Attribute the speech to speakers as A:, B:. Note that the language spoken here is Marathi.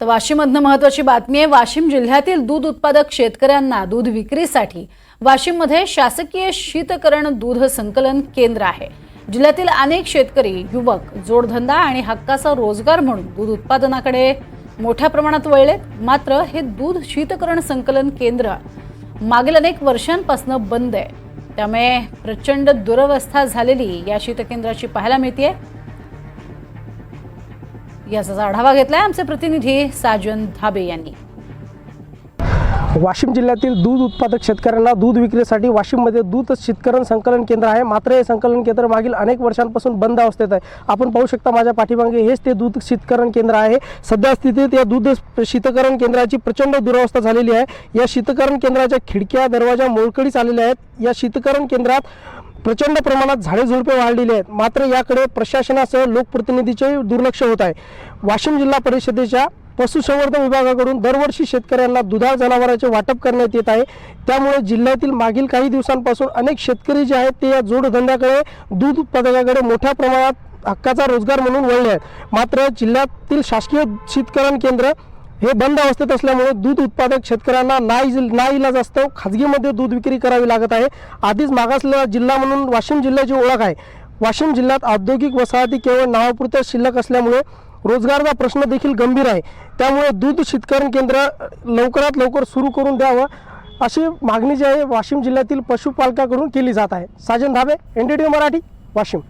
A: तर वाशिममधनं महत्वाची बातमी आहे वाशिम जिल्ह्यातील दूध उत्पादक शेतकऱ्यांना दूध विक्रीसाठी वाशिममध्ये शासकीय शीतकरण दूध संकलन केंद्र आहे. जिल्ह्यातील अनेक शेतकरी युवक जोडधंदा आणि हक्काचा रोजगार म्हणून दूध उत्पादनाकडे मोठ्या प्रमाणात वळलेत. मात्र हे दूध शीतकरण संकलन केंद्र मागील अनेक वर्षांपासून बंद आहे. त्यामुळे प्रचंड दुरवस्था झालेली या शीतकेंद्राची पाहायला मिळते याचा आढावा घेतलाय आमचे प्रतिनिधी साजन धाबे यांनी.
B: वाशिम जिल्ह्यातील दूध उत्पादक शेतकऱ्यांना दूध विक्रीसाठी वाशिममध्ये दूध शीतकरण संकलन केंद्र आहे. मात्र हे संकलन केंद्र मागील अनेक वर्षांपासून बंद अवस्थेत आहे. आपण पाहू शकता माझ्या पाठीमागे हेच ते दूध शीतकरण केंद्र आहे. सध्या स्थितीत या दूध शीतकरण केंद्राची प्रचंड दुरावस्था झालेली आहे. या शीतकरण केंद्राच्या खिडक्या दरवाजा मोडकळीच आलेल्या आहेत. या शीतकरण केंद्रात प्रचंड प्रमाणात झाडे झुडपे वाढलेली आहेत. मात्र याकडे प्रशासनासह लोकप्रतिनिधीचे दुर्लक्ष होत आहे. वाशिम जिल्हा परिषदेच्या पशुसंवर्धन विभागाकडून दरवर्षी शेतकऱ्यांना दुधाळ जनावरांचे वाटप करण्यात येत आहे. त्यामुळे जिल्ह्यातील मागील काही दिवसांपासून अनेक शेतकरी जे आहेत ते या जोडधंद्याकडे दूध उत्पादकाकडे मोठ्या प्रमाणात हक्काचा रोजगार म्हणून वळले आहेत. मात्र जिल्ह्यातील शासकीय शीतकरण केंद्र हे बंद अवस्थेत असल्यामुळे दूध उत्पादक शेतकऱ्यांना नाईज नाईलाज असतं. खाजगीमध्ये दूध विक्री करावी लागत आहे. आधीच मागासलेला जिल्हा म्हणून वाशिम जिल्ह्याची ओळख आहे. वाशिम जिल्ह्यात औद्योगिक वसाहती केवळ नावापुरत्या शिल्लक असल्यामुळे रोजगारचा प्रश्न देखील गंभीर आहे. त्यामुळे दूध शीतकरण केंद्र लवकरात लवकर सुरू करून द्यावं अशी मागणी जी आहे वाशिम जिल्ह्यातील पशुपालकाकडून केली जात आहे. Sajan Dhabe N D T Marathi Washim.